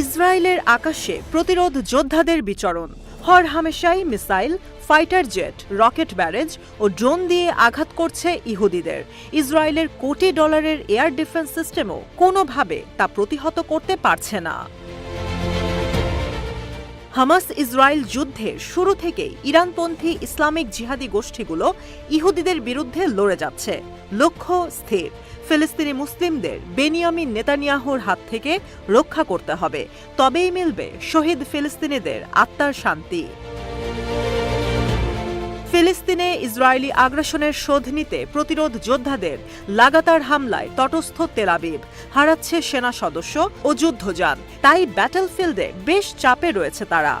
ইসরায়েলের আকাশে প্রতিরোধ যোদ্ধাদের বিচরণ। হর হামেশাই missile, fighter jet, rocket barrage ও ড্রোন দিয়ে আঘাত করছে ইহুদিদের। ইসরায়েলের কোটি ডলারের এয়ার ডিফেন্স সিস্টেমও কোনোভাবে তা প্রতিহত করতে পারছে না। হামাস ইসরায়েল যুদ্ধের শুরু থেকেই ইরানপন্থী ইসলামিক জিহাদি গোষ্ঠীগুলো ইহুদিদের বিরুদ্ধে লড়ে যাচ্ছে। লক্ষ্য স্থির। ফিলিস্তিনি মুসলিমদের বেনিয়ামিন নেতানিয়াহুর হাত থেকে রক্ষা করতে হবে। তবেই মিলবে শহীদ ফিলিস্তিনিদের আত্মার শান্তি। ফিলিস্তিনে ইসরায়েলি আগ্রাসনের শোধ নিতে প্রতিরোধ যোদ্ধাদের লাগাতার হামলায় তটস্থ তেলাবিব হারাচ্ছে সেনা সদস্য ও যুদ্ধযান। তাই ব্যাটলফিল্ডে বেশ চাপে রয়েছে তারা।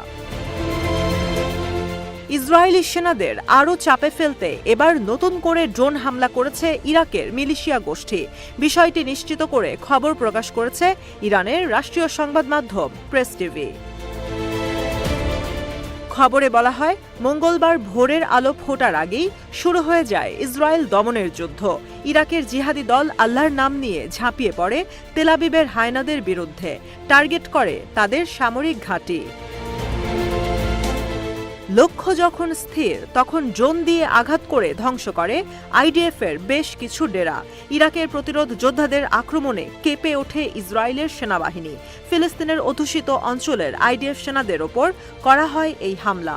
ইসরায়েলি সেনাদের আরও চাপে ফেলতে এবার নতুন করে ড্রোন হামলা করেছে ইরাকের মিলিশিয়া গোষ্ঠী। বিষয়টি নিশ্চিত করে খবর প্রকাশ করেছে ইরানের রাষ্ট্রীয় সংবাদ মাধ্যম প্রেস টিভি। খবরে বলা হয়, মঙ্গলবার ভোরের আলো ফোটার আগেই শুরু হয়ে যায় ইসরায়েল দমনের যুদ্ধ। ইরাকের জিহাদি দল আল্লাহর নাম নিয়ে ঝাঁপিয়ে পড়ে তেলাবিবের হায়নাদের বিরুদ্ধে। টার্গেট করে তাদের সামরিক ঘাঁটি। লক্ষ্য যখন স্থির, তখন জোন দিয়ে আঘাত করে ধ্বংস করে আইডিএফ এর বেশ কিছু ডেরা। ইরাকের প্রতিরোধ যোদ্ধাদের আক্রমণে কেঁপে ওঠে ইসরায়েলের সেনাবাহিনী। ফিলিস্তিনের অধ্যুষিত অঞ্চলের আইডিএফ সেনাদের ওপর করা হয় এই হামলা।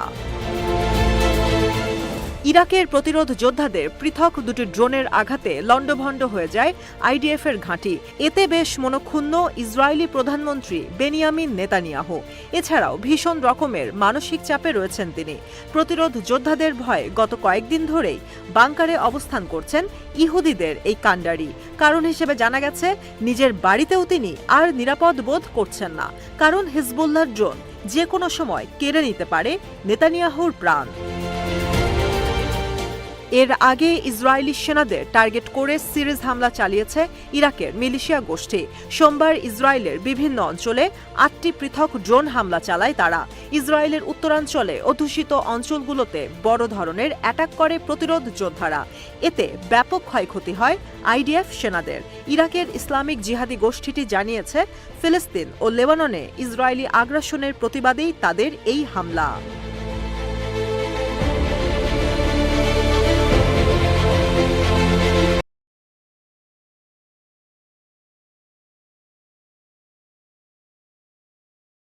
ইরাকের প্রতিরোধ যোদ্ধাদের পৃথক দুটি ড্রোনের আঘাতে লণ্ডভণ্ড হয়ে যায় আইডিএফ এর ঘাঁটি। এতে বেশ মনক্ষুণ্ণ ইসরায়েলি প্রধানমন্ত্রী বেনিয়ামিন নেতানিয়াহু। এছাড়াও ভীষণ রকমের মানসিক চাপে রয়েছেন তিনি। প্রতিরোধ যোদ্ধাদের ভয়ে গত কয়েকদিন ধরেই বাংকারে অবস্থান করছেন ইহুদিদের এই কাণ্ডারি। কারণ হিসেবে জানা গেছে, নিজের বাড়িতেও তিনি আর নিরাপদ বোধ করছেন না। কারণ হিজবুল্লাহর ড্রোন যে কোনো সময় কেড়ে নিতে পারে নেতানিয়াহুর প্রাণ। এর আগে ইসরায়েলি সেনাদের টার্গেট করে সিরিজ হামলা চালিয়েছে ইরাকের মিলিশিয়া গোষ্ঠী। সোমবার ইসরায়েলের বিভিন্ন অঞ্চলে আটটি পৃথক ড্রোন হামলা চালায় তারা। ইসরায়েলের উত্তরাঞ্চলে অধ্যুষিত অঞ্চলগুলোতে বড় ধরনের অ্যাটাক করে প্রতিরোধ যোদ্ধারা। এতে ব্যাপক ক্ষয়ক্ষতি হয় আইডিএফ সেনাদের। ইরাকের ইসলামিক জিহাদি গোষ্ঠীটি জানিয়েছে, ফিলিস্তিন ও লেবাননে ইসরায়েলি আগ্রাসনের প্রতিবাদেই তাদের এই হামলা।